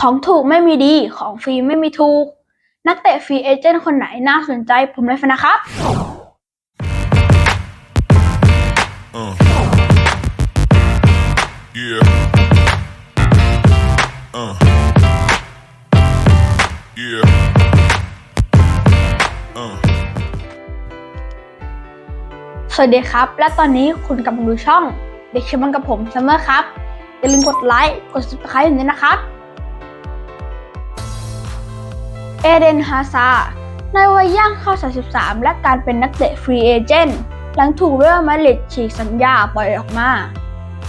ของถูกไม่มีดี ของฟรีไม่มีถูก นักเตะฟรีเอเจนต์คนไหนน่าสนใจผมเลยนะครับ Uh. Yeah. Uh. Yeah. Uh. สวัสดีครับ และตอนนี้คุณกำลังดูช่อง เด็กชมันกับผมซัมเมอร์ครับ อย่าลืมกดไลค์กด subscribe อย่างนี้นะครับ เอเดนฮาซาในวัยย่างเข้า 33 และการเป็นนักเตะฟรีเอเจนต์หลังถูกเรอัลมาดริดฉีกสัญญาปล่อยออกมา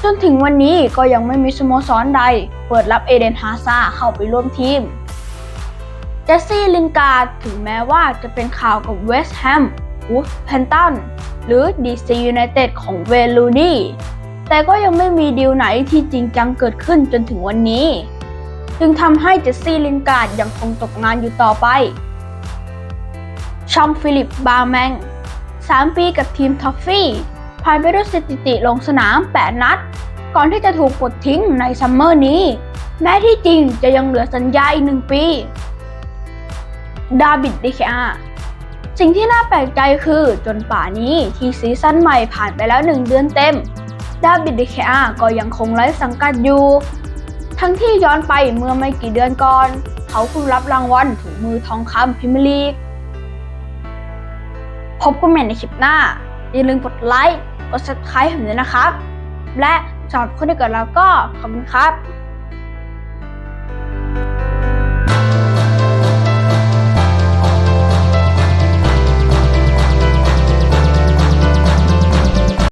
จนถึงวันนี้ก็ยังไม่มีสโมสรใด เปิดรับเอเดนฮาซาเข้าไปร่วมทีมเจสซี่ลินการ์ดถึงแม้ว่าจะเป็นข่าวกับเวสต์แฮมวูฟแพนตันหรือ DC United ของเวลูนี่ แต่ก็ยังไม่มีดีลไหนที่จริงจังเกิดขึ้นจนถึงวันนี้ จึงทำให้เจสซี่ลินการ์ดยังคงตกงานอยู่ต่อไป ชองฟิลิป บาร์แมง 3 ปีกับทีมทอฟฟี่ผ่านไปด้วยสถิติลงสนาม 8 นัด ก่อนที่จะถูกปลดทิ้งในซัมเมอร์นี้ แม้ที่จริงจะยังเหลือสัญญาอีกหนึ่งปี ดาบิดดิคอาสิ่งที่น่าแปลกใจคือจนป่านี้ที่ซีซั่นใหม่ผ่านไปแล้ว1เดือนเต็ม ดาบิดดิเคอาก็ยังคงไร้สังกัดอยู่ ทั้งที่ย้อนไปเมื่อไม่กี่เดือนก่อน เขาเพิ่งรับรางวัลถุงมือทองคำพิมลีกพบกันใหม่ในคลิปหน้า อย่าลืมกดไลค์ กด subscribe ผมด้วยนะครับ และสำหรับคนที่เกิดแล้วก็ขอบคุณครับ